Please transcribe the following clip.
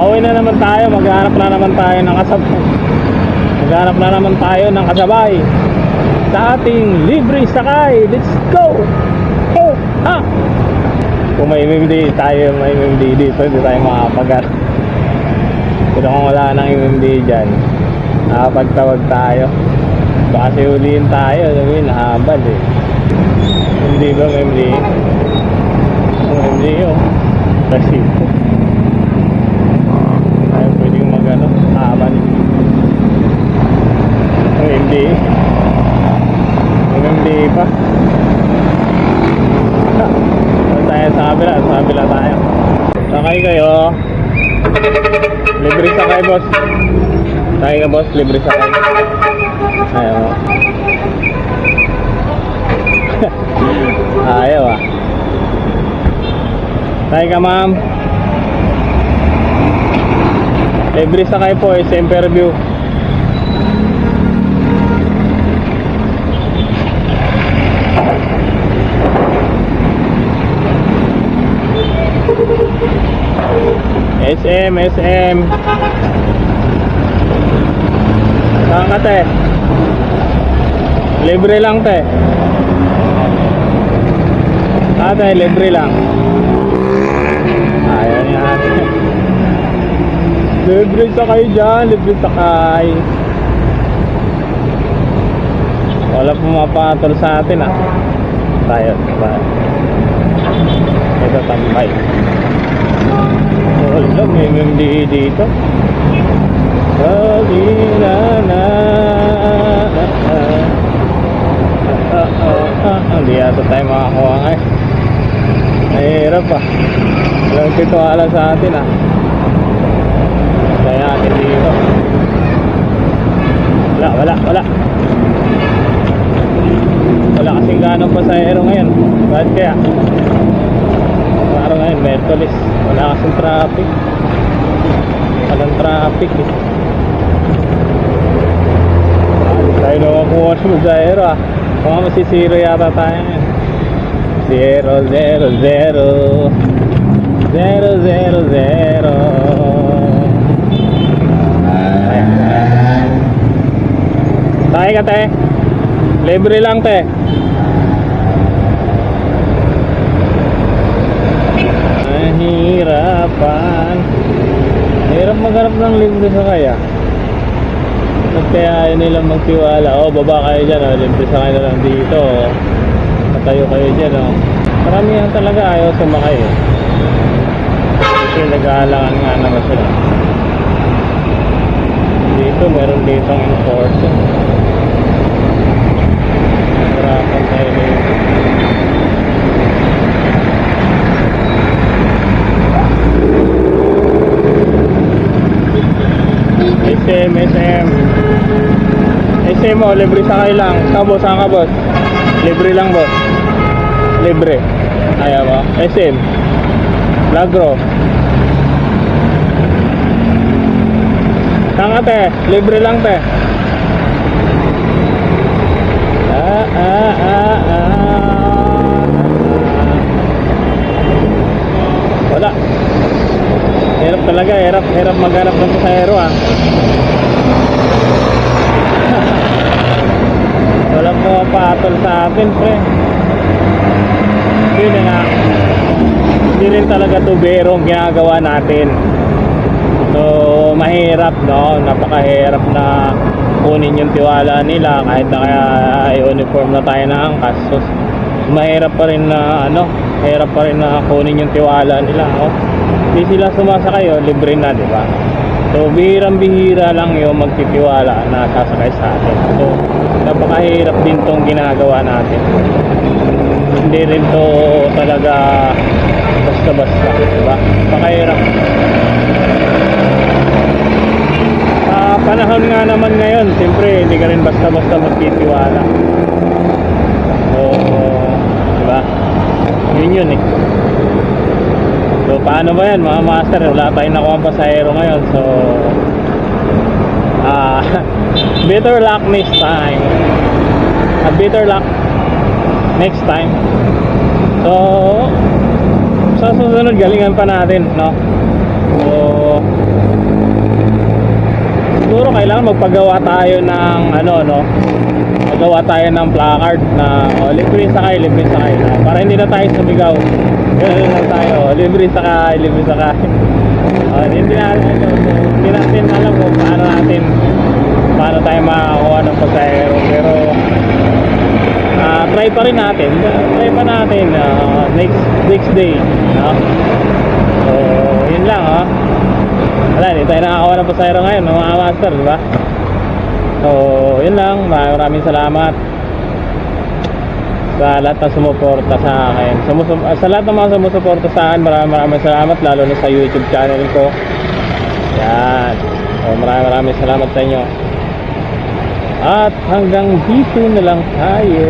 Pauwi na naman tayo, maghanap na naman tayo ng kasabay. Maghanap na naman tayo ng kasabay sa ating libre sakay. Let's go! Oh, ha! Kung may MMD tayo, may MMD dito, hindi tayo makakapagat. Pero kung wala nang MMD dyan, nakapagtawag tayo. Baka kasi huliin tayo, sabihin, nahabal eh. Hindi ba MMD? MMD yun. Kasi tayo pwedeng mag ano, haman. MMD. MMD pa. Doon tayo sa kabila, sa kabila tayo. Sakay kayo. Libre sakay, boss. Sakay ka, boss. Libre sakay. Ayaw. Ayaw ah. Sakay ka, ma'am. Libre sakay po, eh, Semper SM, SM. Saan ka, te? Libre lang, te. Ate, libre lang. Ayaw niya, ate. Libre sakay dyan, libre sakay. Wala pumapatol sa atin, ah. Tayo, diba? Ito, tambay. Wala, may MMD dito. Salina na. Hindi yata tayo makakuha ngayon. Mahirap ah. Walang tituala sa atin ah. Kaya atin dito. Wala, wala, wala. Wala kasing ganong pasahero ngayon. Bakit kaya? Araw ngayon, Merkulis. Wala kasing traffic. Walang traffic eh. Tayo nakakuha sa Mazaero ah. Baka masisiro yata tayo ngayon. Zero, zero, zero. Zero, zero, zero. Tayo ka, te. Libre lang, te. Nahihirapan. Hirap maghanap ng libre sa kaya. Ba't kaya nilang magtiwala? O, baba kayo dyan, o. Libre sa kayo na lang dito, o. Matayo kayo dyan, o. Karamihan talaga ayaw sumakay, eh. Kasi nag-aalangan nga naman sila. Dito, meron dito ang enforcer. Hirapan tayo dito. SM, SM. SM mo, libre sakay lang. Saan boss? Saan ka boss? Libre lang boss. Libre. Ayaw mo. SM. Lagro. Saan ka te? Libre lang te. Ah, ah, ah, ah. Wala. Hirap talaga, hirap, hirap maghanap ng pasahero ah. Walang pumapatol sa atin, pre. Yun na nga. Hindi rin talaga tubero ang ginagawa natin. So, mahirap, no? Napakahirap na kunin yung tiwala nila kahit na kaya i-uniform na tayo na angkas. So, mahirap pa rin na, ano, hirap pa rin na kunin yung tiwala nila, no? Hindi sila sumasakay, oh, libre na, di ba? So, bihirang-bihira lang yung magtitiwala na sasakay sa atin. So, napakahirap din tong ginagawa natin. Hindi rin to talaga basta-basta, di ba? Napakahirap. Sa panahon nga naman ngayon, siyempre, hindi ka rin basta-basta magtitiwala. ano ba yan mga master? Wala tayong nakuha ang pasahero ngayon so ah, uh, better luck next time. Ah, A better luck next time. So sa susunod galingan pa natin no? So siguro kailangan magpagawa tayo ng ano no? Magawa tayo ng placard na oh, libre sakay libre sakay na para hindi na tayo sumigaw. Ganun lang tayo. Oh, libre sakay libre sakay oh, hindi na ano, hindi natin alam kung paano natin paano tayo makakakuha ng pasahero pero ah try pa rin natin. Try pa natin ah, next next day no? so yun lang ha wala hindi tayo nakakakuha ng pasahero ngayon ng mga master di ba so yun lang. Maraming salamat sa lahat ng sumuporta sa akin. Sumusum ah, sa lahat ng mga sumusuporta sa akin maraming maraming salamat lalo na sa youtube channel ko. Yan. So maraming maraming salamat sa inyo. At hanggang dito na lang tayo